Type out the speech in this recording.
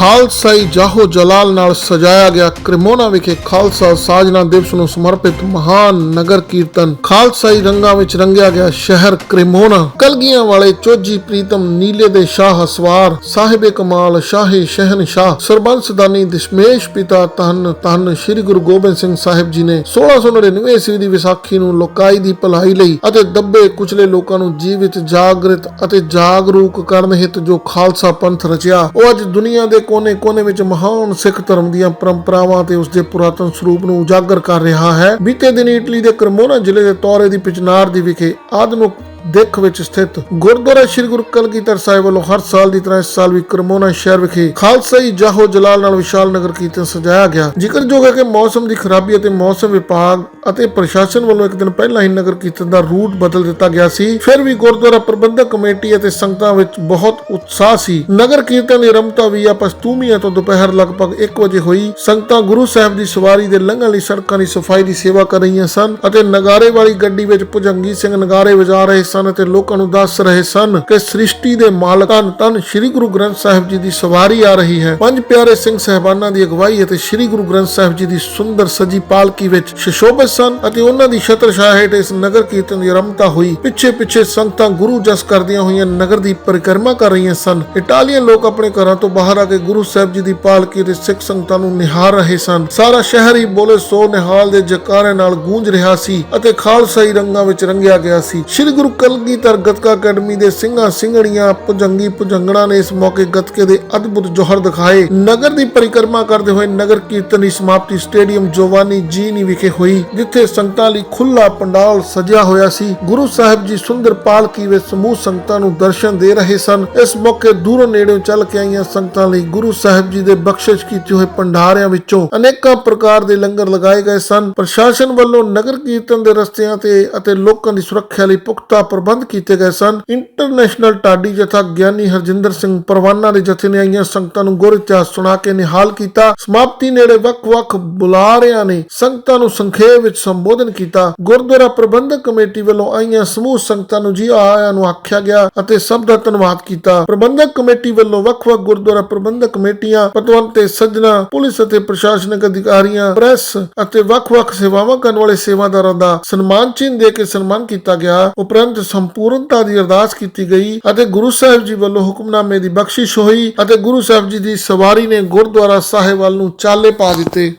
ਖਾਲਸਾਈ ਜਾਹੋ ਜਲਾਲ ਨਾਲ ਸਜਾਇਆ ਗਿਆ ਕ੍ਰਿਮੋਨਾ ਵਿਖੇ ਖਾਲਸਾ ਸਾਜਨਾ ਦਿਵਸ ਨੂੰ ਸਮਰਪਿਤ ਮਹਾਨ ਨਗਰ ਕੀਰਤਨ। ਖਾਲਸਾਈ ਰੰਗਾਂ ਵਿੱਚ ਰੰਗਿਆ ਗਿਆ ਸ਼ਹਿਰ ਕ੍ਰਿਮੋਨਾ। ਕਲਗੀਆਂ ਵਾਲੇ ਚੋਜੀ ਪ੍ਰੀਤਮ, ਨੀਲੇ ਦੇ ਸ਼ਾਹ ਸਵਾਰ ਸਾਹਿਬੇ ਕਮਾਲ, ਸ਼ਾਹੀ ਸ਼ਹਿਨਸ਼ਾਹ ਸਰਬੰਸਦਾਨੀ ਦਸ਼ਮੇਸ਼ ਪਿਤਾ ਤਨ ਤਨ ਸ੍ਰੀ ਗੁਰੂ ਗੋਬਿੰਦ ਸਿੰਘ ਸਾਹਿਬ ਜੀ ਨੇ 1699 ਈਸਵੀ ਦੀ ਵਿਸਾਖੀ ਨੂੰ ਲੋਕਾਈ ਦੀ ਭਲਾਈ ਲਈ ਅਤੇ ਦੱਬੇ ਕੁਚਲੇ ਲੋਕਾਂ ਨੂੰ ਜੀਵਿਤ ਜਾਗਰਿਤ ਅਤੇ ਜਾਗਰੂਕ ਕਰਨ ਹਿਤ ਜੋ ਖਾਲਸਾ ਪੰਥ ਰਚਿਆ, ਉਹ ਅੱਜ ਦੁਨੀਆ ਦੇ ਕੋਨੇ-ਕੋਨੇ ਵਿੱਚ ਮਹਾਨ ਸਿੱਖ ਧਰਮ ਦੀਆਂ ਪਰੰਪਰਾਵਾਂ ਤੇ ਉਸ ਦੇ ਪੁਰਾਤਨ ਸਰੂਪ ਨੂੰ ਉਜਾਗਰ ਕਰ ਰਿਹਾ ਹੈ। ਬੀਤੇ ਦਿਨ ਇਟਲੀ ਦੇ ਕਰਮੋਨਾ ਜ਼ਿਲ੍ਹੇ ਦੇ ਤੌਰੇ ਦੀ ਪਿਚਨਾਰ ਦੀ ਵਿਖੇ ਆਧੁਨਿਕ ਦਿੱਖ ਵਿੱਚ ਸਥਿਤ ਗੁਰਦੁਆਰਾ ਸ੍ਰੀ ਗੁਰੂ ਕਲਗੀਧਰ ਸਾਹਿਬ ਵੱਲੋਂ ਹਰ ਸਾਲ ਦੀ ਤਰ੍ਹਾਂ ਇਸ ਸਾਲ ਵੀ ਕਰਮੋਨਾ ਸ਼ਹਿਰ ਵਿਖੇ ਖਾਲਸਾਈ ਜਾਹੋ ਜਲਾਲ ਨਾਲ ਵਿਸ਼ਾਲ ਨਗਰ ਕੀਰਤਨ ਸਜਾਇਆ ਗਿਆ। ਜ਼ਿਕਰਯੋਗ ਹੈ ਕਿ ਮੌਸਮ ਦੀ ਖਰਾਬੀ ਅਤੇ ਮੌਸਮ ਵਿਭਾਗ ਅਤੇ ਪ੍ਰਸ਼ਾਸਨ ਵੱਲੋਂ ਇੱਕ ਦਿਨ ਪਹਿਲਾਂ ਹੀ ਨਗਰ ਕੀਰਤਨ ਦਾ ਰੂਟ ਬਦਲ ਦਿੱਤਾ ਗਿਆ ਸੀ। ਫਿਰ ਵੀ ਗੁਰਦੁਆਰਾ ਪ੍ਰਬੰਧਕ ਕਮੇਟੀ ਅਤੇ ਸੰਗਤਾਂ ਵਿੱਚ ਬਹੁਤ ਉਤਸ਼ਾਹ ਸੀ। ਨਗਰ ਕੀਰਤਨ ਦੀ ਆਰੰਭਤਾ ਵੀ ਪਸਤੂਮੀਆਂ ਤੋਂ ਦੁਪਹਿਰ ਲਗਭਗ 1 ਵਜੇ ਹੋਈ। ਸੰਗਤਾਂ ਗੁਰੂ ਸਾਹਿਬ ਦੀ ਸਵਾਰੀ ਦੇ ਲੰਘਣ ਲਈ ਸੜਕਾਂ ਦੀ ਸਫ਼ਾਈ ਦੀ ਸੇਵਾ ਕਰ ਰਹੀਆਂ ਸਨ ਅਤੇ ਨਗਾਰੇ ਵਾਲੀ ਗੱਡੀ ਵਿੱਚ ਭੁਜੰਗੀ ਸਿੰਘ ਨਗਾਰੇ ਵਜਾ ਰਹੇ ਸਨ ਅਤੇ ਲੋਕਾਂ ਨੂੰ ਦੱਸ ਰਹੇ ਸਨ ਕਿ ਸ੍ਰਿਸ਼ਟੀ ਦੇ ਮਾਲਕ ਧੰਨ ਧੰਨ ਸ੍ਰੀ ਗੁਰੂ ਗ੍ਰੰਥ ਸਾਹਿਬ ਜੀ ਦੀ ਸਵਾਰੀ ਆ ਰਹੀ ਹੈ। ਪੰਜ ਪਿਆਰੇ ਸਿੰਘ ਸਹਿਬਾਨਾਂ ਦੀ ਅਗਵਾਈ ਅਤੇ ਸ੍ਰੀ ਗੁਰੂ ਗ੍ਰੰਥ ਸਾਹਿਬ ਜੀ ਦੀ ਸੁੰਦਰ ਸਜੀ ਪਾਲਕੀ ਵਿੱਚ ਸ਼ਿਸ਼ੋਭਿਤ ਸਨ ਅਤੇ ਉਹਨਾਂ ਦੀ ਛਤਰ ਛਾਇਆ ਹੇਠ ਇਸ ਨਗਰ ਕੀਰਤਨ ਦੀ ਆਰੰਭਤਾ ਹੋਈ। ਪਿੱਛੇ ਪਿੱਛੇ ਸੰਗਤਾਂ ਗੁਰੂ ਜਸ ਕਰਦੀਆਂ ਹੋਈਆਂ ਨਗਰ ਦੀ ਪਰਿਕਰਮਾ ਕਰ ਰਹੀਆਂ ਸਨ। ਇਟਾਲੀਅਨ ਲੋਕ ਆਪਣੇ ਘਰਾਂ ਤੋਂ ਬਾਹਰ ਆ ਕੇ ਗੁਰੂ ਸਾਹਿਬ ਜੀ ਦੀ ਪਾਲਕੀ ਦੇ ਸਿੱਖ ਸੰਗਤਾਂ ਨੂੰ ਨਿਹਾਰ ਰਹੇ ਸਨ। ਸਾਰਾ ਸ਼ਹਿਰ ਹੀ ਬੋਲੇ ਸੋ ਨਿਹਾਲ ਦੇ ਜਕਾਰੇ ਨਾਲ ਗੂੰਜ ਰਿਹਾ ਸੀ ਅਤੇ ਖਾਲਸਾਈ ਰੰਗਾਂ ਵਿੱਚ ਰੰਗਿਆ ਗਿਆ ਸੀ। ਸ੍ਰੀ ਗੁਰੂ ਕਲਗੀਧਰ ਗਤਕਾ ਅਕੈਡਮੀ ਦੇ ਸਿੰਘਾਂ ਸਿੰਘਣੀਆਂ ਭੁਜੰਗੀ ਭੁਜੰਗਣਾ ਨੇ ਇਸ ਮੌਕੇ ਗਤਕੇ ਦੇ ਅਦਭੁਤ ਜੋਹਰ ਦਿਖਾਏ। ਨਗਰ ਦੀ ਪਰਿਕਰਮਾ ਕਰਦੇ ਹੋਏ ਨਗਰ ਕੀਰਤਨ ਦੀ ਸਮਾਪਤੀ ਸਟੇਡੀਅਮ ਜੋਵਾਨੀ ਜੀਨੀ ਵਿਖੇ ਹੋਈ। ਜਿੱਥੇ ਸੰਗਤਾਂ ਲਈ ਖੁੱਲਾ ਪੰਡਾਲ ਸਜਿਆ ਹੋਇਆ ਸੀ, ਗੁਰੂ ਸਾਹਿਬ ਜੀ ਸੁੰਦਰ ਪਾਲਕੀ ਵਿੱਚ ਸਮੂਹ ਸੰਗਤਾਂ ਨੂੰ ਦਰਸ਼ਨ ਦੇ ਰਹੇ ਸਨ। ਇਸ ਮੌਕੇ ਦੂਰੋਂ ਨੇੜਿਓਂ ਚੱਲ ਕੇ ਆਈਆਂ ਸੰਗਤਾਂ ਲਈ ਗੁਰੂ ਸਾਹਿਬ ਜੀ ਦੇ ਬਖਸ਼ਿਸ਼ ਕੀਤੇ ਹੋਏ ਪੰਡਾਰਿਆਂ ਵਿੱਚੋਂ ਅਨੇਕਾਂ ਪ੍ਰਕਾਰ ਦੇ ਲੰਗਰ ਲਗਾਏ ਗਏ ਸਨ। ਪ੍ਰਸ਼ਾਸਨ ਵੱਲੋਂ ਨਗਰ ਕੀਰਤਨ ਦੇ ਰਸਤਿਆਂ ਤੇ ਅਤੇ ਲੋਕਾਂ ਦੀ ਸੁਰੱਖਿਆ ਲਈ ਪੁਖਤਾ ਪ੍ਰਬੰਧ ਕੀਤੇ ਗਏ ਸਨ। ਇੰਟਰਨੈਸ਼ਨਲ ਟਾਡੀ ਜਥਾ ਗਿਆਨੀ ਹਰਜਿੰਦਰ ਸਿੰਘ ਪਰਵਾਨਾ ਦੇ ਜਥੇ ਨੇ ਆਈਆਂ ਸੰਗਤਾਂ ਨੂੰ ਗੁਰ ਇਤਿਹਾਸ ਸੁਣਾ ਕੇ ਨਿਹਾਲ ਕੀਤਾ। ਸਮਾਪਤੀ ਨੇੜੇ ਵੱਖ-ਵੱਖ ਬੁਲਾਰਿਆਂ ਨੇ ਸੰਗਤਾਂ ਨੂੰ ਸੰਖੇਪ ਵਿੱਚ ਸੰਬੋਧਨ ਕੀਤਾ, ਗੁਰਦੁਆਰਾ ਪ੍ਰਬੰਧਕ ਕਮੇਟੀ ਵੱਲੋਂ ਆਈਆਂ ਸਮੂਹ ਸੰਗਤਾਂ ਨੂੰ ਜੀ ਆਇਆਂ ਨੂੰ ਆਖਿਆ ਗਿਆ ਅਤੇ ਸਭ ਦਾ ਧੰਨਵਾਦ ਕੀਤਾ। ਪ੍ਰਬੰਧਕ ਕਮੇਟੀ ਵੱਲੋਂ ਵੱਖ-ਵੱਖ ਗੁਰਦੁਆਰਾ ਪ੍ਰਬੰਧਕ ਕਮੇਟੀਆਂ, ਪਤਵੰਤ ਤੇ ਸੱਜਣਾ, ਪੁਲਿਸ ਅਤੇ ਪ੍ਰਸ਼ਾਸਨਿਕ ਅਧਿਕਾਰੀਆਂ, ਪ੍ਰੈਸ ਅਤੇ ਵੱਖ-ਵੱਖ ਸੇਵਾਵਾਂ ਕਰਨ ਵਾਲੇ ਸੇਵਾਦਾਰਾਂ ਦਾ ਸਨਮਾਨ ਚਿੰਨ੍ਹ ਦੇ ਕੇ ਸਨਮਾਨ ਕੀਤਾ ਗਿਆ। ਉਪਰੰਤ ਸੰਪੂਰਨਤਾ ਦੀ ਅਰਦਾਸ ਕੀਤੀ ਗਈ ਅਤੇ ਗੁਰੂ ਸਾਹਿਬ ਜੀ ਵੱਲੋਂ ਹੁਕਮਨਾਮੇ ਦੀ ਬਖਸ਼ਿਸ਼ ਹੋਈ ਅਤੇ ਗੁਰੂ ਸਾਹਿਬ ਜੀ ਦੀ ਸਵਾਰੀ ਨੇ ਗੁਰਦੁਆਰਾ ਸਾਹਿਬ ਵੱਲ ਨੂੰ ਚਾਲੇ ਪਾ ਦਿੱਤੇ।